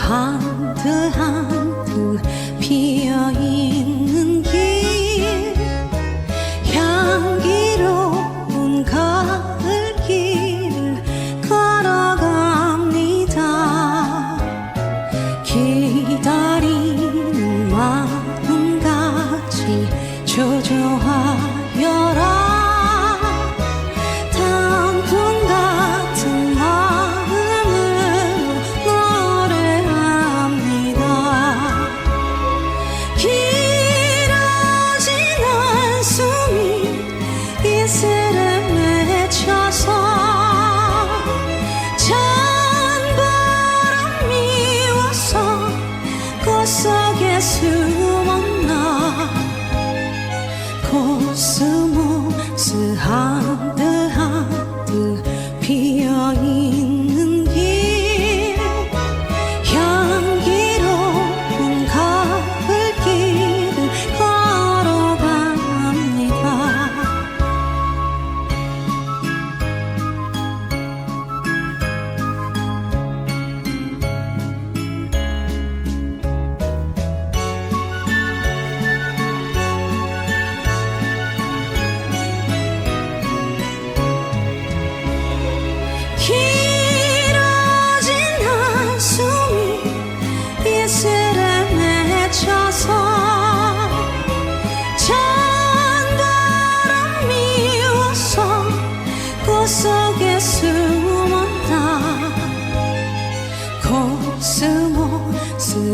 한트 한트 피어있는 길 향기로운 가을길 걸어갑니다 기다리는 마음같이 조조. 子航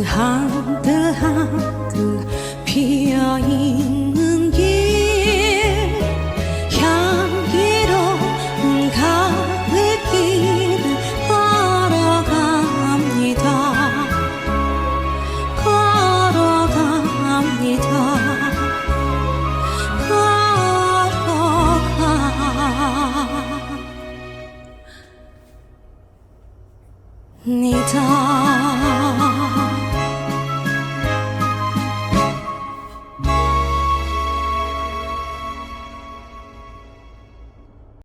뜨한뜨한뜨 피어있는 길 향 기로 가득길을 걸어갑니다. 걸어갑니다. 걸어갑니다.